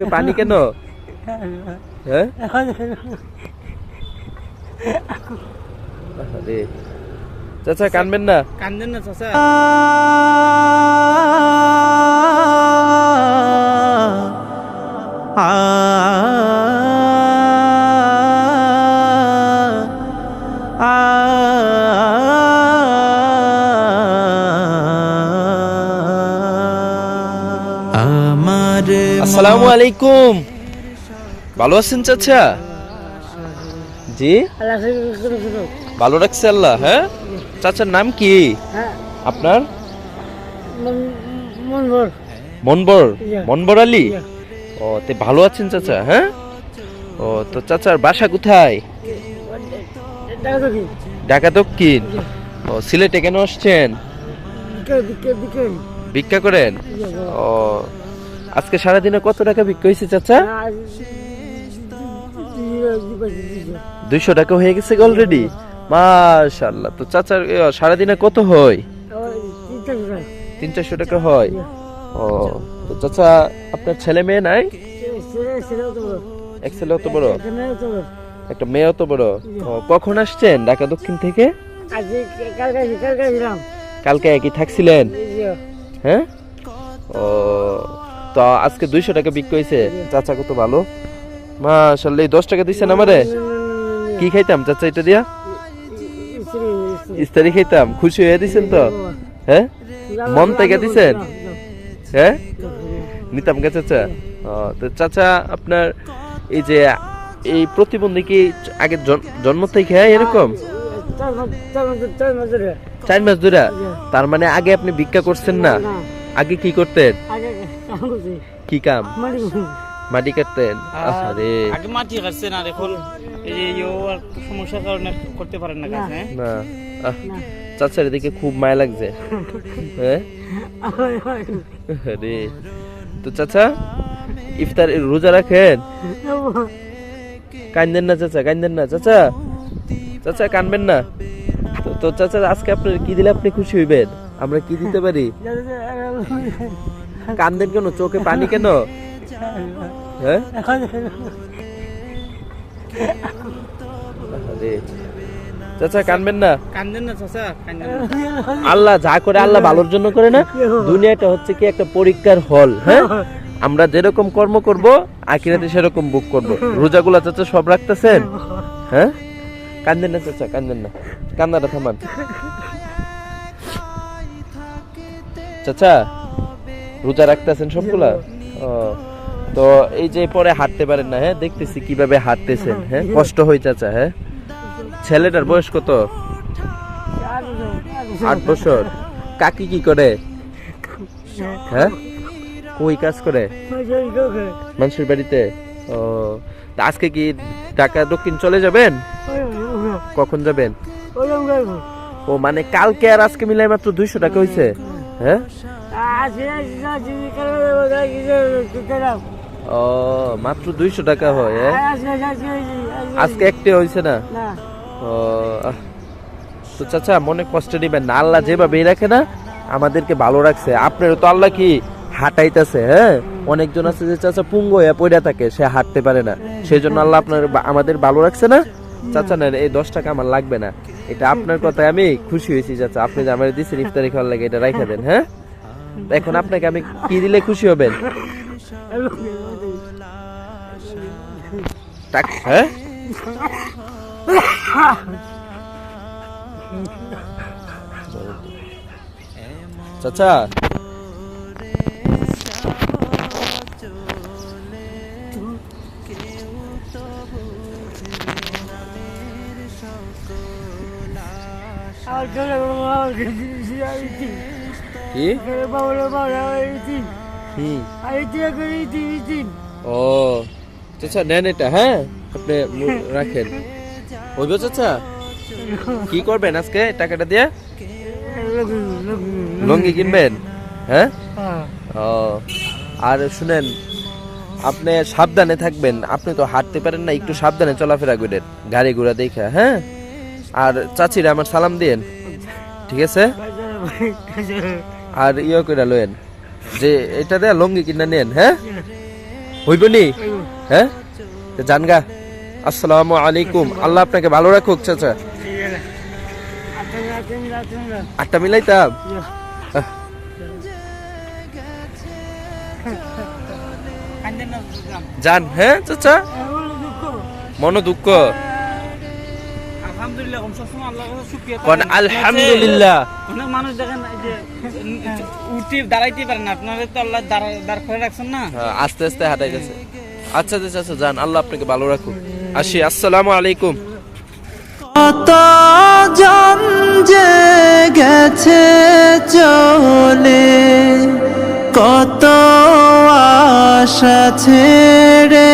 পানি কেন হ্যাঁ চাচা কানবেন না? কান্দেন না চাচা। আমার আসসালামু আলাইকুম। ভালো আছেন চাচা? জি? ভালো রাখছে আল্লাহ হ্যাঁ? চাচার নাম কি? আপনার? মনবর। মনবর আলী? ও তে ভালো আছেন চাচা হ্যাঁ? ও তো চাচার বাসা কোথায়? ঢাকা দক্ষিণ ও সিলেটে কেন আসছেন? ভিক্ষা করেন? ও আজকে সারাদিনে কত টাকা বিক্রি হয়েছে চাচা? দুইশো টাকা হয়ে গেছে অলরেডি মাশাল্লাহ তো চাচার সারাদিনে কত হয়? তিন চারশো টাকা হয়। ও তো চাচা আপনার ছেলে মেয়ে নাই? এক ছেলে অত বড়? একটা মেয়ে অত বড়? কখন আসছেন ঢাকা দক্ষিণ থেকে? কালকে একই থাকছিলেন? হ্যাঁ? ও তো আজকে দুইশো টাকা বিক্রি হয়েছে। চাচা কত ভালো? মাশাল্লাহ দশ টাকা দিচ্ছেন আমারে? কি খাইতাম, চাচা এটা দিয়া? ইস্তারি খাইতাম, খুশি হয়ে দিছেন তো? হ্যাঁ? মন থেকে দিছেন? হ্যাঁ? নিতাম গে চাচা। তো চাচা, আপনার এই যে, এই প্রতিবন্ধী কি আগে জন্ম থেকে হ্যাঁ এরকম? চার মাস ধরে? তার মানে আগে আপনি ভিক্ষা করছেন না? আগে কি করতেন? কি কাম? মাটি কাটতেন আরে আগে মাটি কাটছেন আর এখন এই যে আর সমস্যার কারণে করতে পারেন না কাজ হ্যাঁ? না। চাচার এদিকে খুব মায়া লাগছে। হ্যাঁ? আরে তো চাচা ইফতার রোজা রাখেন? কান্দেন না চাচা কান্দেন না। চাচা চাচা কানবেন না? তো- তো চাচা আজকে আপনার কি দিলে আপনি খুশি হইবেন? আমরা কি দিতে পারি? কান্দেন কেন? চোখে পানি কেন? হ্যাঁ? চাচা কানবেন না? কান্দেন না চাচা আল্লাহ যা করে আল্লাহ ভালোর জন্য করে না। দুনিয়াটা হচ্ছে কি একটা পরীক্ষার হল হ্যাঁ? আমরা যেরকম কর্ম করব আখিরাতে সেরকম বুক করব। রোজাগুলা চাচা সব রাখতেছেন? হ্যাঁ? কান্দেন না চাচা কান্দেন না। কান্নাটা থামান। চাচা রোজা রাখতেছেন সবগুলা? তো এই যে পরে হাঁটতে পারেন না হ্যাঁ? দেখতেছি কীভাবে হাঁটতেছেন হ্যাঁ? কষ্ট হয়ে চাচা হ্যাঁ? ছেলেটার বয়স কত? আট বছর। কাকি কি করে? হ্যাঁ? কই কাজ করে? মানুষের বাড়িতে? ও আজকে কি ঢাকা দক্ষিণ চলে যাবেন? কখন যাবেন? ও মানে কালকে আর আজকে মিলাই মাত্র দুইশো টাকা হয়েছে হ্যাঁ? ও মাত্র দুইশো টাকা হয় হ্যাঁ? আজকে একটা হয়েছে না? ও তো চাচা মনে কষ্ট নিবেন না আল্লাহ যেভাবে রাখে না আমাদেরকে ভালো রাখছে। আপনারও তো আল্লাহ কি হাঁটাইতেছে হ্যাঁ? অনেকজন আছে যে চাচা পুঙ্গ হয়ে পড়ে থাকে সে হাঁটতে পারে না। সেই জন্য আল্লাহ আপনার আমাদের ভালো রাখছে না? চাচা, না, এই দশ টাকা আমার লাগবে না। এটা আপনার কথায় আমি খুশি হয়েছি, চাচা। আপনি যে আমার দিচ্ছেন ইফতারি খাওয়ার লাগে, এটা রাখা দেন হ্যাঁ? এখন আপনাকে আমি কি দিলে খুশি হবেন? হ্যাঁ? চাচা কি ও চাচা নেন এটা হ্যাঁ? আপনি রাখেন। হইব চাচা কি করবেন আজকে টাকাটা দিয়ে? লঙ্গি কিনবেন হ্যাঁ। ও আর শুনেন আপনি সাবধানে থাকবেন আপনি তো হাঁটতে পারেন না একটু সাবধানে চলাফেরা করেন গাড়ি ঘোড়া দেখে হ্যাঁ? আর চাচিরা আমার সালাম দিন ঠিক আছে? আর ইয়ে করে লয়েন যে এটা দেয়া লঙ্গি কিনা নেন হ্যাঁ? হইব নি? হ্যাঁ? তো যান গা। আসসালামু আলাইকুম। আল্লাহ আপনাকে ভালো রাখুক, চাচা। আটটা মিলাইতাম। যান হ্যাঁ চাচা? মন দুঃখ। আলহামদুলিল্লাহ সবসময় আল্লাহর কাছে শুকরিয়া করেন। আলহামদুলিল্লাহ। অনেক মানুষ দেখেন যে উঠে দাঁড়াইতে পারে না। আপনারা তো আল্লাহ দাঁড় করে রাখছেন না? হ্যাঁ, আস্তে আস্তে হাঁটাইতেছে আচ্ছা আচ্ছা আচ্ছা যান আল্লাহ আপনাকে ভালো রাখুক। আসি আসসালামু আলাইকুম। কত জন যে গেছে চলে কত আশা ছেড়ে